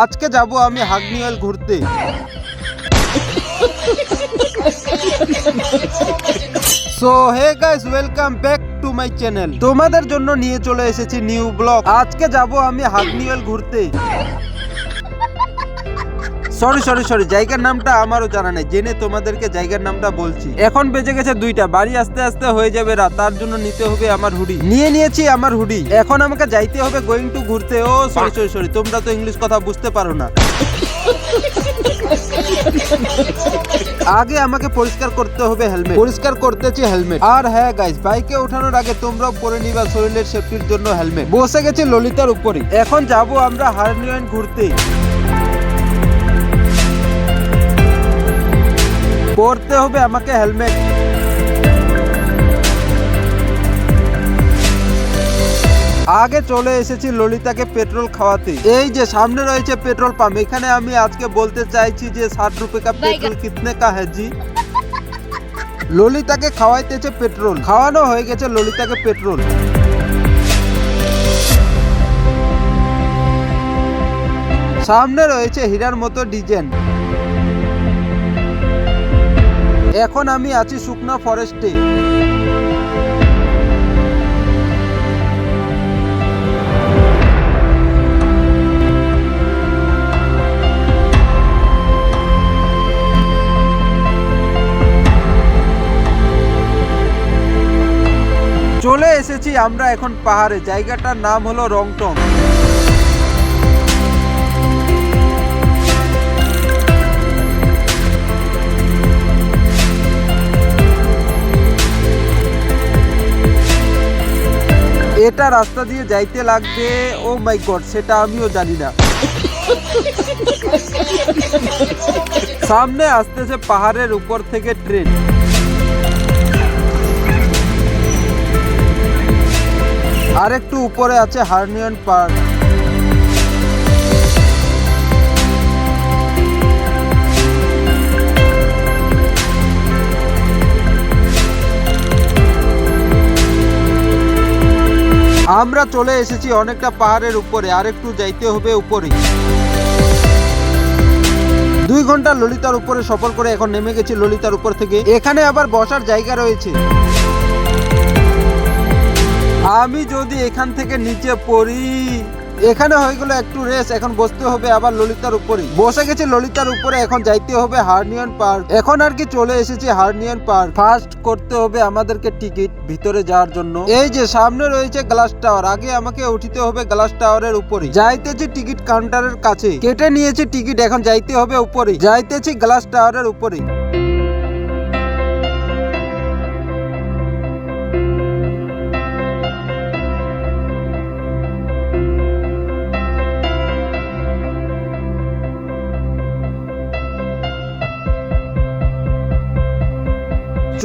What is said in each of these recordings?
আজকে যাব আমি হাগনিওয়েল ঘুরতে। So hey guys welcome back to my channel তোমাদের জন্য নিয়ে চলে এসেছি নিউ ব্লগ আজকে যাব আমি হাগনিওয়েল ঘুরতে। সরি সরি সরি জায়গার নামটা আমারও জানা নেই, জেনে তোমাদেরকে জায়গার নামটা বলছি। এখন বেজে গেছে দুইটা, বাড়ি আস্তে আস্তে হয়ে যাবে রাত, তার জন্য নিতে হবে আমার হুডি। নিয়ে নিয়েছি আমার হুডি, এখন আমাকে যাইতে হবে গোয়িং টু ঘুরতে। ও সরি সরি সরি তোমরা তো ইংলিশ কথা বুঝতে পারো না। আগে আমাকে পরিষ্কার করতে হবে হেলমেট পরিষ্কার করতেছি হেলমেট আর হ্যাঁ গাইস বাইকে ওঠানোর আগে তোমরাও পরে নিবা শরীরের সেফটির জন্য হেলমেট বসে গেছি ললিতার উপরে এখন যাব আমরা হার্নিয়ান ঘুরতে। পরতে হবে আমাকে হেলমেট। আগে চলে এসেছি ললিতাকে পেট্রোল খাওয়াতে। এই যে সামনে রয়েছে পেট্রোল পাম্প এখানে আমি আজকে বলতে চাইছি যে ষাট রুপে কা পেট্রোল কিতনে কা হ্যাঁ জি? ললিতাকে খাওয়াইতেছে পেট্রোল। খাওয়ানো হয়ে গেছে ললিতাকে পেট্রোল। সামনে রয়েছে হীরার মতো ডিজাইন। এখন আমি আছি শুকনা ফরেস্টে। চলে এসেছি আমরা এখন পাহাড়ে। জায়গাটার নাম হলো রংটং। এটা রাস্তা দিয়ে যাইতে লাগবে। ও মাই গড, সেটা আমিও জানি না। সামনে আসতেছে পাহাড়ের উপর থেকে ট্রেন। আর একটু উপরে আছে হারনিয়ন পার্ক। আমরা চলে এসেছি অনেকটা পাহাড়ের উপরে আর একটু যাইতে হবে উপরে। দুই ঘণ্টা ললিতার উপরে সফর করে এখন নেমে গেছি ললিতার উপর থেকে। এখানে আবার বসার জায়গা রয়েছে। আমি যদি এখান থেকে নিচে পড়ি এখানে হয়ে গেল একটু রেস এখন বসতে হবে আবার ললিতার উপরে বসে গেছি ললিতার উপরে, এখন যাইতে হবে হার্নিয়ন পার্ক। এখন আর কি চলে এসেছি হার্নিয়ন পার্ক। ফার্স্ট করতে হবে আমাদেরকে টিকিট ভিতরে যাওয়ার জন্য। এই যে সামনে রয়েছে গ্লাস টাওয়ার আগে আমাকে উঠিতে হবে গ্লাস টাওয়ারের উপরে যাইতেছি টিকিট কাউন্টারের কাছে। কেটে নিয়েছি টিকিট, এখন যাইতে হবে উপরে যাইতেছি গ্লাস টাওয়ারের উপরে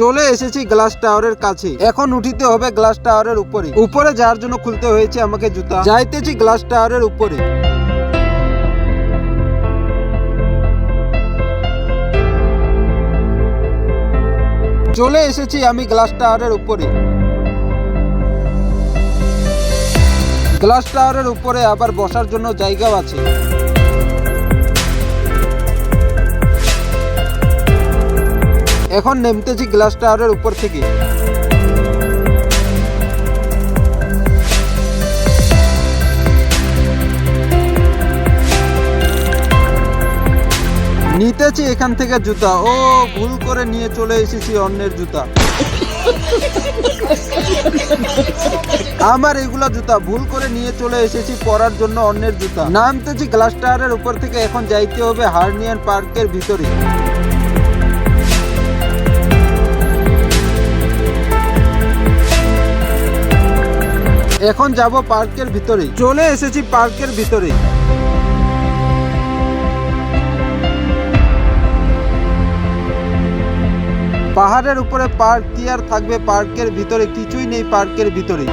চলে এসেছি গ্লাস টাওয়ারের কাছে। এখন উঠিতে হবে গ্লাস টাওয়ারের উপরে। উপরে যাওয়ার জন্য খুলতে হয়েছে আমাকে জুতা। যাইতেছি গ্লাস টাওয়ারের উপরে। চলে এসেছি আমি গ্লাস টাওয়ারের উপরে। গ্লাস টাওয়ারের উপরে আবার বসার জন্য জায়গাও আছে। এখন নেমতেছি গ্লাস টাওয়ারের উপর থেকে। নিতেছি এখান থেকে জুতা। ও, ভুল করে নিয়ে চলে এসেছি অন্যের জুতা। আমার এগুলা জুতা, ভুল করে নিয়ে চলে এসেছি পরার জন্য অন্যের জুতা। নামতেছি গ্লাস টাওয়ারের উপর থেকে, এখন যাইতে হবে হার্নিয়ান পার্কের ভিতরে। এখন যাব পার্কের ভিতরে। চলে এসেছি পার্কের ভিতরে। পাহাড়ের উপরে পার্ক, কি আর থাকবে পার্কের ভিতরে? কিছুই নেই পার্কের ভিতরে।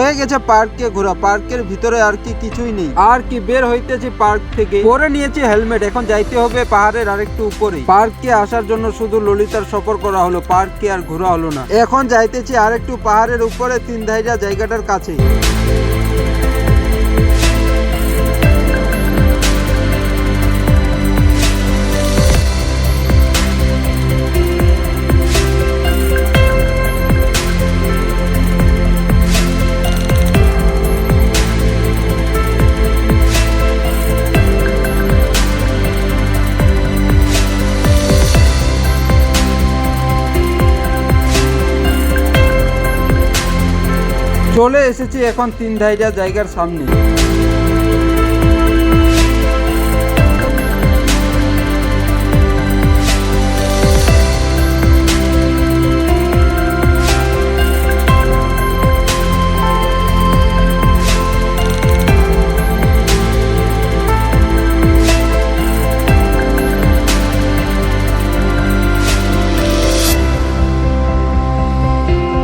হয়ে গেছে পার্কে ঘোরা। পার্কের ভিতরে আর কি কিছুই নেই। আর কি বের হইতেছি পার্ক থেকে। পরে নিয়েছি হেলমেট। এখন যাইতে হবে পাহাড়ের আরেকটু উপরে পার্কে আসার জন্য শুধু ললিতার সফর করা হলো। পার্কে আর ঘোরা হলো না। এখন যাইতেছি আরেকটু পাহাড়ের উপরে, তিন ধাইরা জায়গাটার কাছে চলে এসেছি এখন তিন ধাইরা জায়গার সামনে।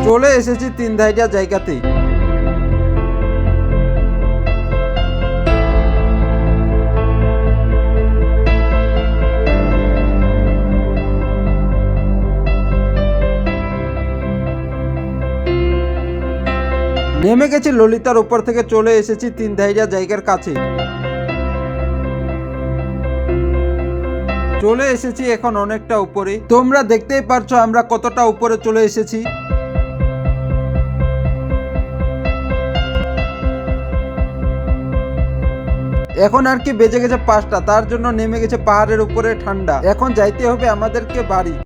চলে এসেছি তিন ধাইরা জায়গাতে। নেমে গেছি, ললিতার উপর থেকে চলে এসেছি তিন ধাইরা জায়গার কাছে। চলে এসেছি এখন অনেকটা উপরে। তোমরা দেখতেই পারছ আমরা কতটা উপরে চলে এসেছি। এখন আর কি বেজে গেছে পাঁচটা, তার জন্য নেমে গেছে পাহাড়ের উপরে ঠান্ডা। এখন যাইতে হবে আমাদেরকে বাড়ি।